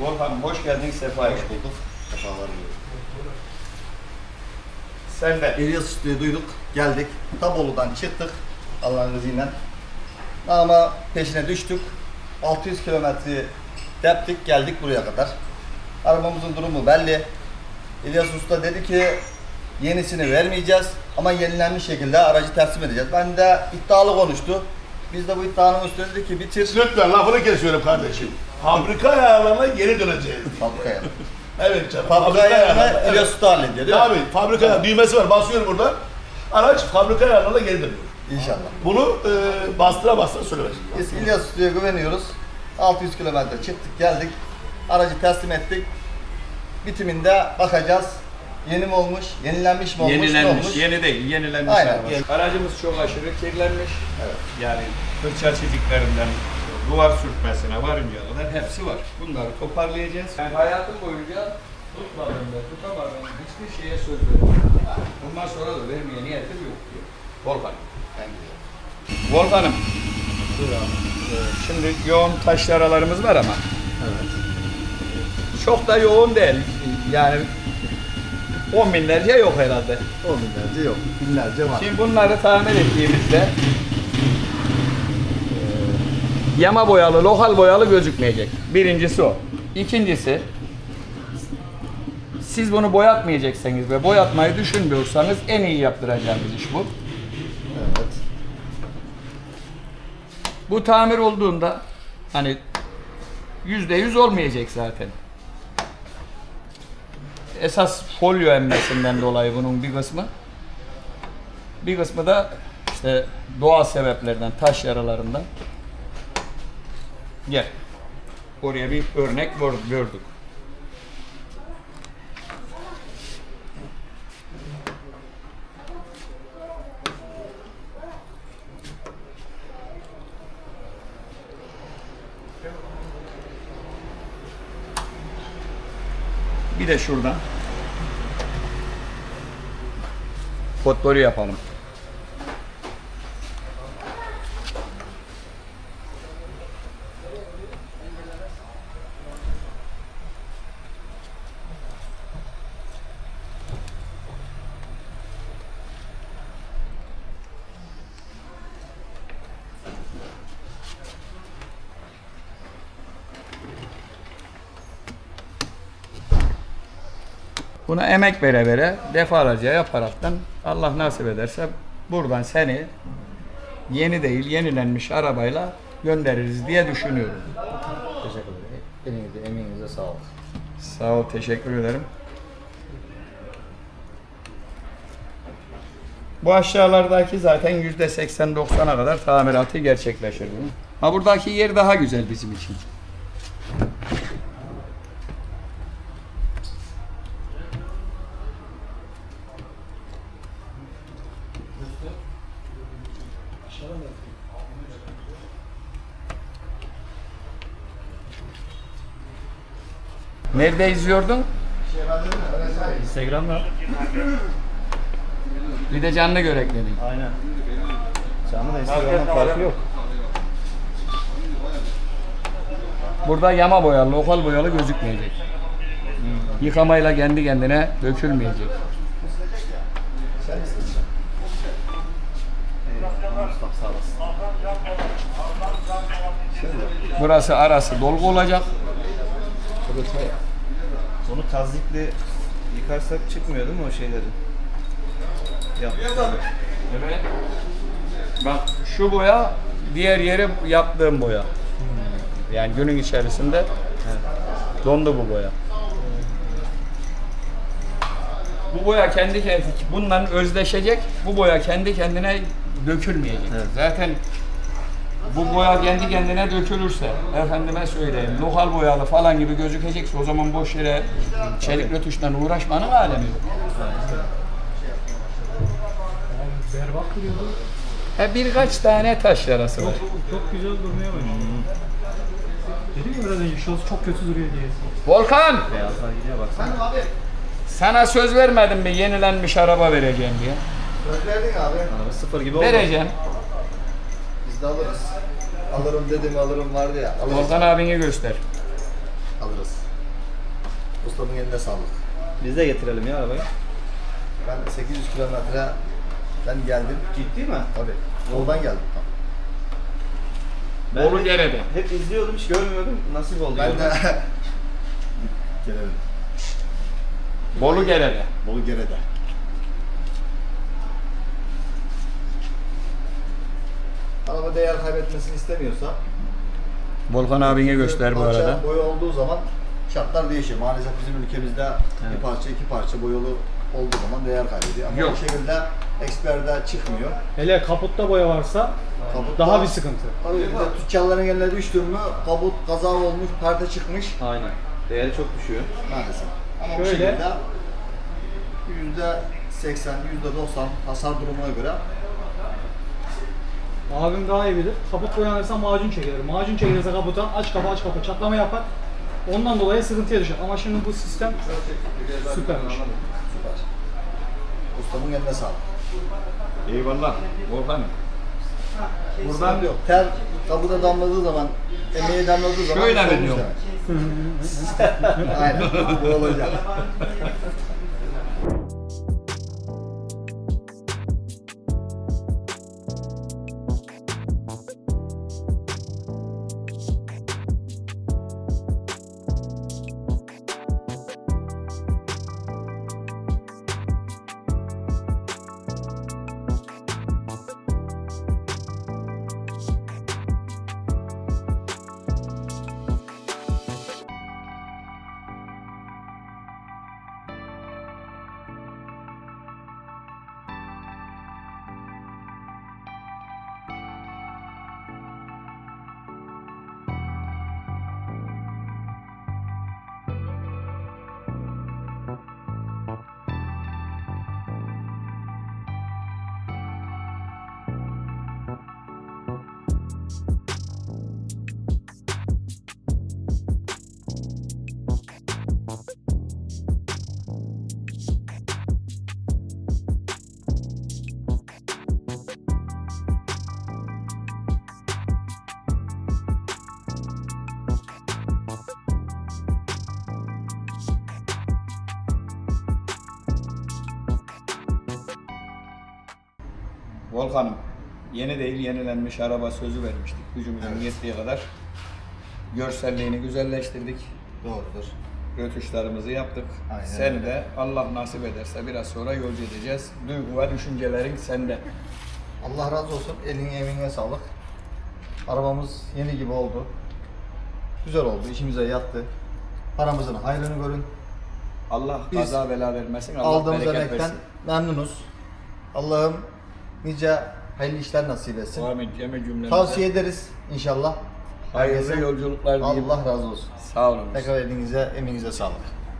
Volkan hoş geldin, sefa hoş bulduk. Defalar Sen de İlyas Üstü'yü duyduk, geldik. Tabolu'dan çıktık Allah'ın izniyle. Ama peşine düştük. 600 kilometre teptik, geldik buraya kadar. Arabamızın durumu belli. İlyas Usta dedi ki yenisini vermeyeceğiz ama yenilenmiş şekilde aracı teslim edeceğiz. Ben de iddialı konuştu. Biz de bu iddianın üstüne dedik ki bitir Lütfen lafını kesiyorum kardeşim. Fabrika ayarlarına geri döneceğiz. fabrikaya. Evet canım. Fabrika ayarlarına, İlyas Usta hallediyor değil mi? Tabii fabrika ayarı- düğmesi var basıyorum burada. Araç fabrika ayarlarına geri dönüyor. İnşallah. Bunu e, bastıra bastıra söylemek. Biz İlyas Usta'ya güveniyoruz. 600 kilometre çıktık geldik. Aracı teslim ettik. Bitiminde bakacağız. Yeni mi olmuş, yenilenmiş mi olmuş, ne yenilenmiş, olmuş? yeni değil, yenilenmiş Aynen. araba. Aracımız çok aşırı kirlenmiş. Yani fırça çiziklerinden duvar sürtmesine varıncaya kadar hepsi var. Bunları toparlayacağız. Yani hayatım boyunca tutmadım ve tutamadım hiçbir şeye söz vermedim. Bundan sonra da vermeye niyetim yok diyor. Volkan. Volkan'ım. Ee, Şimdi yoğun taş yaralarımız var ama. Çok da yoğun değil. Yani on binlerce yok herhalde. O binlerce yok, binlerce var. Şimdi bunları tamir ettiğimizde yama boyalı, lokal boyalı gözükmeyecek. Birincisi o. İkincisi siz bunu boyatmayacaksınız ve boyatmayı düşünmüyorsanız en iyi yaptıracağımız iş bu. Evet. Bu tamir olduğunda hani yüzde yüz olmayacak zaten. Esas folyo emmesinden dolayı bunun bir kısmı. Bir kısmı da işte doğal sebeplerden, taş yaralarından. Gel. Oraya bir örnek gör- gördük. Bir de şuradan potpourri yapalım. Buna emek vere vere defalarca yaparaktan Allah nasip ederse buradan seni yeni değil yenilenmiş arabayla göndeririz diye düşünüyorum. Teşekkür ederim. Elinize, emeğinize sağlık. Sağ ol, teşekkür ederim. Bu aşağılardaki zaten yüzde 80-90'a kadar tamiratı gerçekleşir. Ha buradaki yer daha güzel bizim için. Nerede izliyordun? Instagram'da. Bir de canlı görek dedin. Aynen. Canlı da Instagram'dan farkı yok. Burada yama boyalı, lokal boyalı gözükmeyecek. Yıkamayla kendi kendine dökülmeyecek. Burası arası dolgu olacak. Onu tazikle yıkarsak çıkmıyor değil mi o şeylerin? Yaptıkları. Evet. Bak şu boya diğer yere yaptığım boya. Yani günün içerisinde dondu bu boya. Bu boya kendi kendi bundan özdeşecek. Bu boya kendi kendine dökülmeyecek. Zaten bu boya kendi kendine dökülürse, efendime söyleyeyim, lokal boyalı falan gibi gözükecekse o zaman boş yere çelik rötuşla uğraşmanın alemi yok. Berbat duruyordu. Ha birkaç tane taş yarası var. Çok güzel durmaya başladı. Dedim ya biraz önce şurası çok kötü duruyor diye. Volkan! Beyazlar gidiyor baksana. Abi, Sana söz vermedim mi yenilenmiş araba vereceğim diye. söz verdin abi. Araba sıfır gibi oldu. Vereceğim. Biz de alırız. Alırım dedim alırım vardı ya. Alırız. Volkan abini göster. Alırız. Ustamın eline sağlık. Biz de getirelim ya arabayı. Ben 800 kilometre ben geldim. Ciddi mi? Tabii. Yoldan geldim. Ben Bolu hep, Gere'de. hep izliyordum hiç görmüyordum. Nasip oldu. Ben de gelelim. Bolu Gere'de. Bolu Gere'de. Araba değer kaybetmesini istemiyorsa Volkan abine göster bu parça arada. boya olduğu zaman şartlar değişiyor. Maalesef bizim ülkemizde bir parça iki parça boyalı olduğu zaman değer kaybediyor. Ama Yok. bu şekilde eksperde çıkmıyor. Hele kaputta boya varsa Kabutta- daha bir sıkıntı. Tabii bir de tüccarların eline düştün mü kabut kaza olmuş, perde çıkmış Aynen. Değeri çok düşüyor. maalesef. Ama bu Şöyle- şekilde yüzde 80, yüzde 90 hasar durumuna göre Abim daha iyi bilir. Kaput boyanırsa macun çekilir. Macun çekilirse kaputa aç kapı aç kapı çatlama yapar. Ondan dolayı sıkıntıya düşer. Ama şimdi bu sistem süpermiş. süper. Ustamın eline sağlık. Eyvallah. Volkan'ım. Buradan yok. Ter kabuda damladığı zaman, emeğe damladığı zaman Şöyle mi olmuş diyorum? demek. Aynen. Bu olacak. Volkan'ım. Yeni değil yenilenmiş araba sözü vermiştik. Gücümüzün yettiği kadar. Görselliğini güzelleştirdik. Doğrudur. Rötuşlarımızı yaptık. Aynen öyle. de Allah nasip ederse biraz sonra yolcu edeceğiz. Duygu ve düşüncelerin sende. Allah razı olsun. Eline emeğine sağlık. Arabamız yeni gibi oldu. Güzel oldu. işimize yattı. Paramızın hayrını görün. Allah Biz kaza bela vermesin. Allah Aldığımız emekten versin. memnunuz. Allah'ım nice hayırlı işler nasip etsin. Amin. Cemi cümlemize. Tavsiye ederiz inşallah. Hayırlı Herkese yolculuklar diyeyim. Allah razı olsun. Sağ olun. Tekrar elinize, emeğinize sağlık.